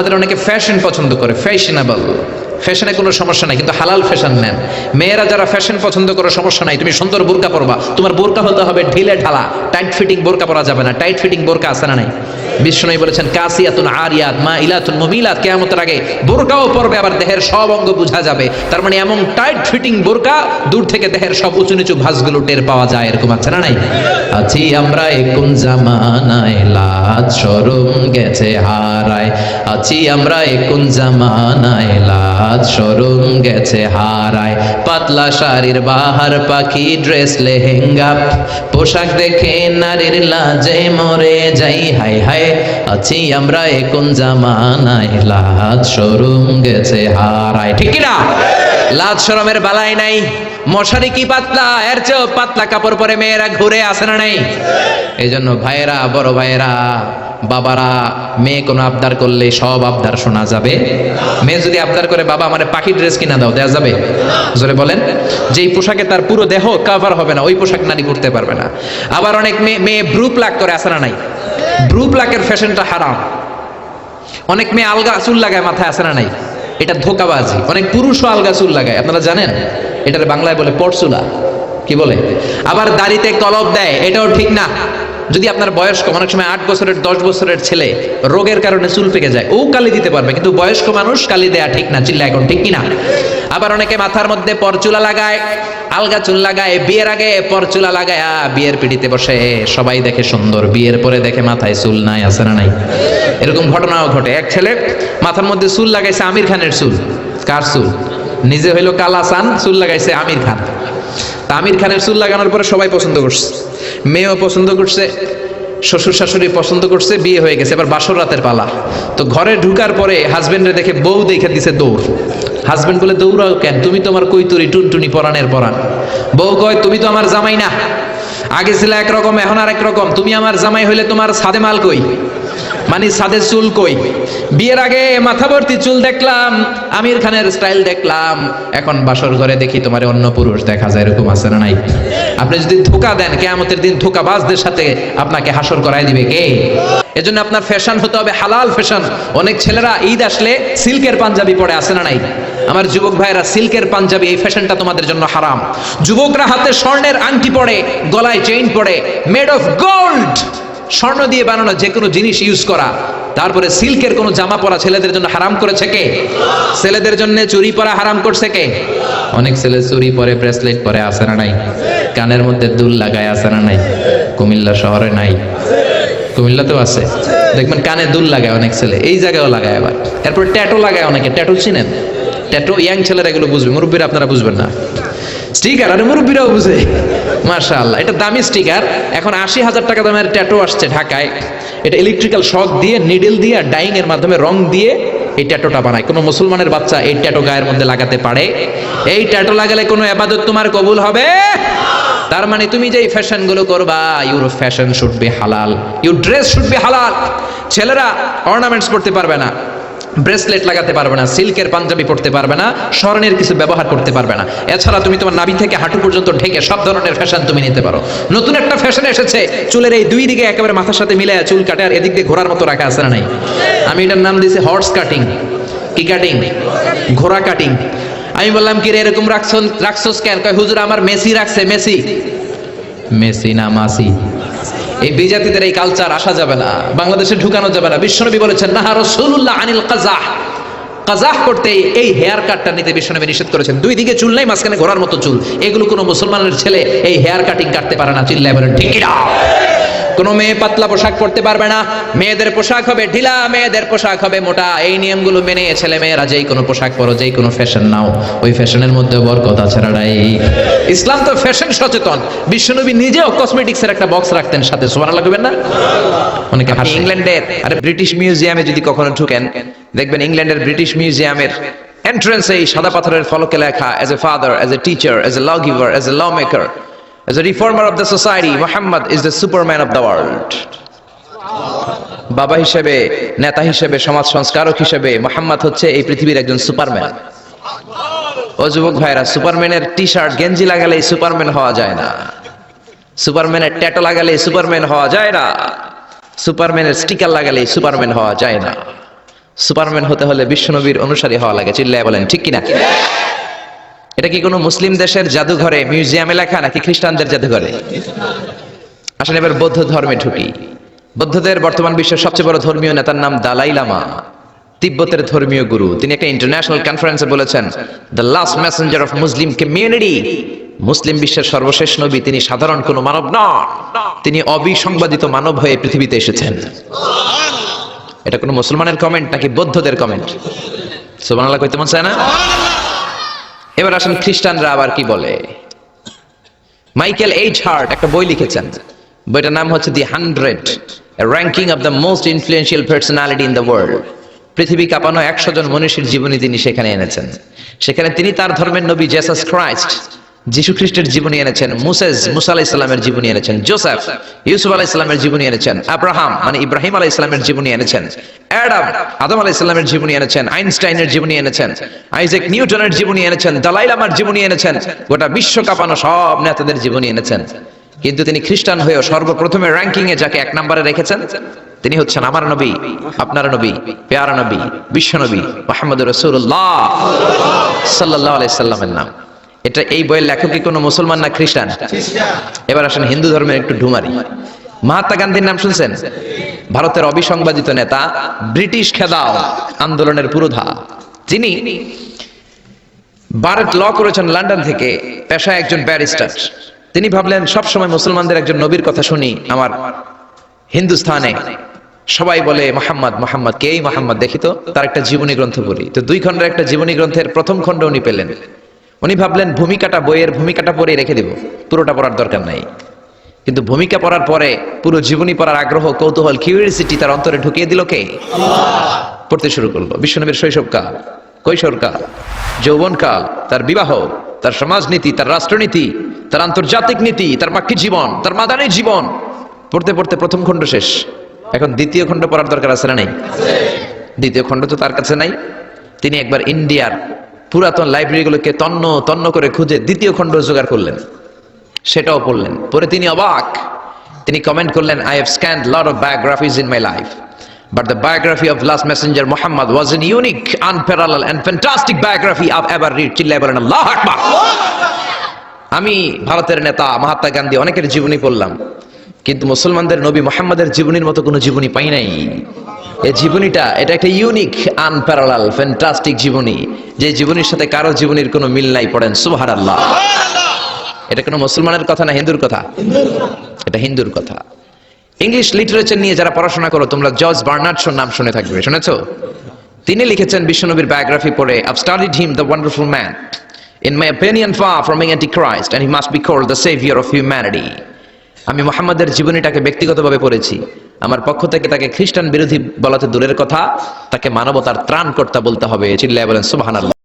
আমাদের অনেকে ফ্যাশন পছন্দ করে ফ্যাশনেবল ফ্যাশনে কোনো সমস্যা নাই, কিন্তু হালাল ফ্যাশন নেন। মেয়েরা যারা ফ্যাশন পছন্দ করে, সমস্যা নাই। তুমি সুন্দর বোরকা পরবা, তোমার বোরকা হতে হবে ঢিলে ঢালা। টাইট ফিটিং বোরকা পরা যাবে না টাইট ফিটিং বোরকা আছে না নাই? বিষ্ণু বলেছেন, কাসিয়াতুন আরিয়াত মা ইলাতুন মুমিলাত। কেয়ামতের আগে বোরকাও পরবে, আবার দেহের সব অঙ্গ বোঝা যাবে। তার মানে এমন টাইট ফিটিং বোরকা, দূর থেকে দেহের সব উঁচু নিচু ভাঁজগুলো টের পাওয়া যায়, এরকম আছে না নাই? আছি আমরা এখন জামানায়, লাজ শরম গেছে হারায়। আছি আমরা এখন জামানায়, লাজ শরম গেছে হারায়। পাতলা শাড়ির বাহার পাখি ড্রেস লেহেঙ্গা। পোশাক দেখে নারীর লাজে মরে যাই হাই হাই আছি আমরা এখন জামানায়। লাজ শরম গেছে হারায়। ঠিক না লাজ শরমের বালাই নাই। মশারি কি পাতলা? এর চেয়েও পাতলা কাপড় পরে মেয়েরা ঘুরে আসে না নাই? এই জন্য ভাইয়েরা, বড় ভাইয়েরা, বাবারা, মেয়ে কোনো আবদার করলে সব আবদার শোনা যাবে। মেয়ে যদি আবদার করে, বাবা আমার পাখি ড্রেস কিনা দাও দেওয়া যাবে? জোরে বলেন। যেই পোশাকে তার পুরো দেহ কাভার হবে না, ওই পোশাক নারী করতে পারবে না। আবার অনেক মেয়ে মেয়ে ব্রু প্লাক করে আসে না নাই? ব্রু প্লাকের ফ্যাশনটা হারাম। অনেক মেয়ে আলগা চুল লাগায় মাথায় আসে না নাই? এটা ধোকাবাজি। অনেক পুরুষও আলগা চুল লাগায়। আপনারা জানেন? এটার বাংলায় বলে পরচুলা। কি বলে? আবার দাড়িতে কলব দেয়, এটাও ঠিক না। যদি আপনার বয়স কম অনেক সময় আট বছরের, দশ বছরের ছেলে রোগের কারণে চুল পেকে যায়, ও কালি দিতে পারবে, কিন্তু বয়স্ক মানুষ কালি দেয়া ঠিক না চিল্লা এখন ঠিক কিনা? আবার অনেকে মাথার মধ্যে পরচুলা লাগায়, আলগা চুল লাগায়, বিয়ের আগে পরচুলা লাগায় বিয়ের পিড়িতে বসে সবাই দেখে সুন্দর, বিয়ের পরে দেখে মাথায় চুল নাই, আছে না নাই? এরকম ঘটনাও ঘটে। এক ছেলে মাথার মধ্যে চুল লাগাইছে আমির খানের চুল, কার চুল? নিজে হইল কালাসান চুল লাগাইছে আমির খান। তা আমির খানের চুল লাগানোর পরে সবাই পছন্দ করছে। মেয়েও পছন্দ করছে, শ্বশুর শাশুড়ি পছন্দ করছে, বিয়ে হয়ে গেছে, এবার বাসর রাতের পালা। তো ঘরে ঢুকার পরে হাজবেন্ডে দেখে বউ দেখে দিছে দৌড়। হাজবেন্ড বলে, দৌড়াও কেন? তুমি তোমার কৈতুরি, টুনটুনি পরানের পরান বউ কয়, তুমি তো আমার জামাই না। আগে ছিল একরকম, এখন আর একরকম তুমি আমার জামাই হইলে তোমার সাদে মাল কই? মানে সাদের চুল কই? বিয়ের আগে মাথা ভর্তি চুল দেখলাম, আমির খানের স্টাইল দেখলাম। এখন বাসর ঘরে দেখি তোমার অন্য পুরুষ দেখা যায়, এরকম আছে না নাই? আপনি যদি ধোকা দেন, কেয়ামতের দিন ধোকাবাজদের সাথে আপনাকে হাসর করাই দিবে কে? এজন্য আপনার ফ্যাশন হতে হবে হালাল ফ্যাশন। অনেক ছেলেরা ঈদ আসলে সিল্কের পাঞ্জাবি পরে আসে না নাই? আমার যুবক ভাইরা সিল্কের পাঞ্জাবি, এই ফ্যাশনটা তোমাদের জন্য হারাম। যুবকরা হাতে স্বর্ণের আংটি পরে, গলায় চেইন পরে মেড অফ গোল্ড স্বর্ণ দিয়ে বানানো যে কোনো জিনিস ইউজ করা। তারপরে সিল্কের কোনো জামা পরা ছেলেদের জন্য হারাম করেছে কে? ছেলেদের জন্য চুরি পরা হারাম করছে কে? অনেক ছেলে চুরি পরে ব্রেসলেট পরে আসে না নাই? কানের মধ্যে দুল লাগায় আসে না নাই? কুমিল্লা শহরে নাই? কুমিল্লাতেও আছে। দেখবেন কানে দুল লাগায় অনেক ছেলে, এই জায়গায়ও লাগায় আবার। এরপর ট্যাটু লাগায় অনেকে। ট্যাটু চিনেন? ট্যাটু ইয়াং ছেলেরা এগুলো বুঝবে, মুরব্বীরা আপনারা বুঝবেন না। স্টিকার, আরে মুরব্বীরাও বুঝে। আল্লাহ এটা দামি স্টিকার। এখন আশি হাজার টাকা দামের ট্যাটু আসছে ঢাকায়। এটা ইলেকট্রিক্যাল শক দিয়ে নিডেল দিয়ে আর ডাইং এর মাধ্যমে রং দিয়ে এই ট্যাটোটা বানায়। কোনো মুসলমানের বাচ্চা এই ট্যাটো গায়ের মধ্যে লাগাতে পারে। এই ট্যাটো লাগালে কোনো এবাদত তোমার কবুল হবে? তার মানে তুমি যেই ফ্যাশনগুলো করবা ইউর ফ্যাশন শুড বি হালাল ইউর ড্রেস শুড বি হালাল ছেলেরা অর্নামেন্টস করতে পারবে না। ব্রেসলেট লাগাতে পারবে না, সিল্কের পাঞ্জাবি পরতে পারবে না, স্বর্ণের কিছু ব্যবহার করতে পারবে না। এছাড়া তুমি তোমার নাভি থেকে হাঁটু পর্যন্ত ঢেকে সব ধরনের ফ্যাশন তুমি নিতে পারো। নতুন একটা ফ্যাশন এসেছে, চুলের এই দুই দিকে একেবারে মাথার সাথে মিলায় চুল কাটে আর এদিক দিয়ে ঘোরার মতো রাখা আছে না নাই? আমি এটার নাম দিয়েছি হর্স কাটিং কি কাটিং ঘোড়া কাটিং আমি বললাম কি রে এরকম রাখছ রাখছস কেন? কয়, হুজুর, আমার মেসি রাখছে, মেসি। মেসি না, মাসি। এই বিজাতিদের এই কালচার আসা যাবে না, বাংলাদেশে ঢুকানো যাবে না। বিশ্বনবী বলেছেন না রসুল্লাহ আনিল কাজাহ কাজাহ করতে এই হেয়ার কাটটা নিতে বিশ্বনবী নিষেধ করেছেন। দুই দিকে চুল নাই, মাঝখানে ঘোরার মতো চুল। এগুলো কোনো মুসলমানের ছেলে এই হেয়ার কাটিং কাটতে পারে না, চিল্লায় বলেন, ঠিক না? কোনো মেয়ে পাতলা পোশাক পরতে পারবে না। মেয়েদের পোশাক হবে ঢিলা মেয়েদের পোশাক হবে মোটা। এই নিয়মগুলো মেনে ছেলে মেয়েরা যেই কোনো পোশাক পরো যেই কোনো ফ্যাশন নাও। ওই ফ্যাশনের মধ্যে বরকত আছে রাড়াই ইসলাম তো ফ্যাশন সচেতন। বিশ্বনবী নিজেও কসমেটিক্স এর একটা বক্স রাখতেন সাথে। সোমানা লাগবেন না? অনেকে হাসে। ইংল্যান্ডের আরে ব্রিটিশ মিউজিয়ামে যদি কখনো ঢুকেন দেখবেন ইংল্যান্ডের ব্রিটিশ মিউজিয়ামের এন্ট্রান্সে এই সাদা পাথরের ফলকে লেখা as a father as a teacher as a law giver as a law maker As a reformer of the society, Muhammad is the superman of the world. বাবা হিসেবে নেতা হিসেবে সমাজ সংস্কারক হিসেবে মোহাম্মদ হচ্ছে এই পৃথিবীর একজন সুপারম্যান ও যুবক ভাইরা সুপারম্যানের টি শার্ট গেঞ্জি লাগালে সুপারম্যান হওয়া যায় না। সুপারম্যানের ট্যাটো লাগালে সুপারম্যান হওয়া যায় না। সুপারম্যানের স্টিকার লাগালে সুপারম্যান হওয়া যায় না। সুপারম্যান হতে হলে বিশ্বনবীর অনুসারী হওয়া লাগে চিল্লায় বলেন ঠিক কিনা? এটা কি কোনো মুসলিম দেশের জাদুঘরে, মিউজিয়ামে লেখা নাকি খ্রিস্টানদের জাদুঘরে? আসলে এবার বৌদ্ধ ধর্মে ঢুকি। বৌদ্ধদের বর্তমান বিশ্বের সবচেয়ে বড় ধর্মীয় নেতার নাম দালাই লামা। তিব্বতের ধর্মীয় গুরু। তিনি একটা ইন্টারন্যাশনাল কনফারেন্সে বলেছেন the last messenger of Muslim community মুসলিম বিশ্বের সর্বশেষ নবী তিনি সাধারণ কোনো মানব নন। তিনি অবিসংবাদিত মানব হয়ে পৃথিবীতে এসেছেন। এটা কোনো মুসলমানের কমেন্ট নাকি বৌদ্ধদের কমেন্ট সুবহানাল্লাহ, কইতে মন চায় না? এবার আসেন খ্রিস্টানরা আবার কি বলে? মাইকেল এইচ হার্ট একটা বই লিখেছেন। বইটার নাম হচ্ছে the hundred ranking of the most influential personality in the world পৃথিবী কাঁপানো একশো জন মনীষীর জীবনী তিনি সেখানে এনেছেন। সেখানে তিনি তার ধর্মের নবী জেসাস ক্রাইস্ট যিশু খ্রিস্টের জীবনী এনেছেন মুসেজ মুসা আলাহ ইসলামের জীবনী এনেছেন, জোসেফ ইউসুফ আলাহ ইসলামের জীবনী এনেছেন, আব্রাহাম মানে ইব্রাহিম আলাহ ইসলামের জীবনী এনেছেন, অ্যাডাম, আদম আলাহ ইসলামের জীবনী এনেছেন, আইনস্টাইনের জীবনী এনেছেন, আইজেক নিউটনের জীবনী এনেছেন দালাই লামার জীবনী এনেছেন, গোটা বিশ্ব কাঁপানো সব নেতাদের জীবনী এনেছেন। কিন্তু তিনি খ্রিস্টান হয়েও সর্বপ্রথমে র্যাঙ্কিং এ যাকে এক নম্বরে রেখেছেন, তিনি হচ্ছেন আমার নবী, আপনার নবী, পেয়ারা নবী, বিশ্ব নবী মোহাম্মদ রসুল্লাহ সাল্লাহ আলাইসাল্লামের নাম। এটা এই বইয়ের লেখক কি কোনো মুসলমান না খ্রিস্টান? এবার আসেন হিন্দু ধর্মের একটু ঢুমারি। মহাত্মা গান্ধীর নাম শুনছেন? ভারতের অবিসংবাদিত নেতা, ব্রিটিশ খেদাও আন্দোলনের পুরোধা। যিনি বারেট ল করেছেন লন্ডন থেকে, পেশায় একজন ব্যারিস্টার। তিনি ভাবলেন, সবসময় মুসলমানদের একজন নবীর কথা শুনি আমার হিন্দুস্থানে। সবাই বলে, মোহাম্মদ মোহাম্মদ, কে মোহাম্মদ? দেখি তো, তার একটা জীবনী গ্রন্থ পড়ি। তো দুই খণ্ডের একটা জীবনী গ্রন্থের প্রথম খণ্ড উনি পেলেন। উনি ভাবলেন ভূমিকাটা বইয়ের ভূমিকাটা পড়ে রেখে দিব। পুরোটা পড়ার দরকার নাই। কিন্তু ভূমিকা পড়ার পরে পুরো জীবনী পড়ার আগ্রহ কৌতূহল কিউরিয়াসিটি তার অন্তরে ঢুকিয়ে দিল কে? পড়তে শুরু করল। বিশ্বনবীর শৈশবকাল কৈশোরকাল যৌবনকাল তার বিবাহ তার সমাজনীতি তার রাষ্ট্রনীতি তার আন্তর্জাতিক নীতি তার বাক্যিক জীবন তার মাদানী জীবন। পড়তে পড়তে প্রথম খণ্ড শেষ। এখন দ্বিতীয় খণ্ড পড়ার দরকার আছে না নেই? দ্বিতীয় খণ্ড তো তার কাছে নাই। তিনি একবার ইন্ডিয়ার পুরাতন লাইব্রেরিগুলোকে তন্ন তন্ন করে খুঁজে দ্বিতীয় খণ্ড জোগাড় করলেন। সেটাও পড়লেন। পরে তিনি অবাক। তিনি কমেন্ট করলেন I have scan lot of biographies in my life But the biography of last messenger Muhammad was an unique, unparalleled and fantastic biography I've ever read. চিল্লায় বলেন আমি ভারতের নেতা মহাত্মা গান্ধী অনেকের জীবনী পড়লাম কিন্তু মুসলমানদের নবী মোহাম্মদের জীবনীর মতো কোনো জীবনী পাই নাই। এই জীবনীটা, এটা একটা ইউনিক আনপ্যারালাল ফ্যান্টাস্টিক জীবনী। যে জীবনীর সাথে কারও জীবনীর কোনো মিল নাই, পড়েন সুবাহার আল্লাহ এটা কোনো মুসলমানের কথা না হিন্দুর কথা? এটা হিন্দুর কথা। ইংলিশ লিটারেচার নিয়ে যারা পড়াশোনা করো, তোমরা জর্জ বার্নার্ডসোর নাম শুনে থাকবে, শুনেছো? তিনি লিখেছেন বিশ্বনবীর বায়োগ্রাফি পড়ে I've studied him the wonderful man in my opinion ফা from anti Christ and he must be called the saviour of humanity আমি মোহাম্মদের জীবনীটাকে ব্যক্তিগতভাবে পড়েছি। আমার পক্ষ থেকে তাকে খ্রিস্টান বিরোধী বলাতে দূরের কথা, তাকে মানবতার ত্রাণকর্তা বলতে হবে। চিল্লায় বলেন, সুবহানাল্লাহ।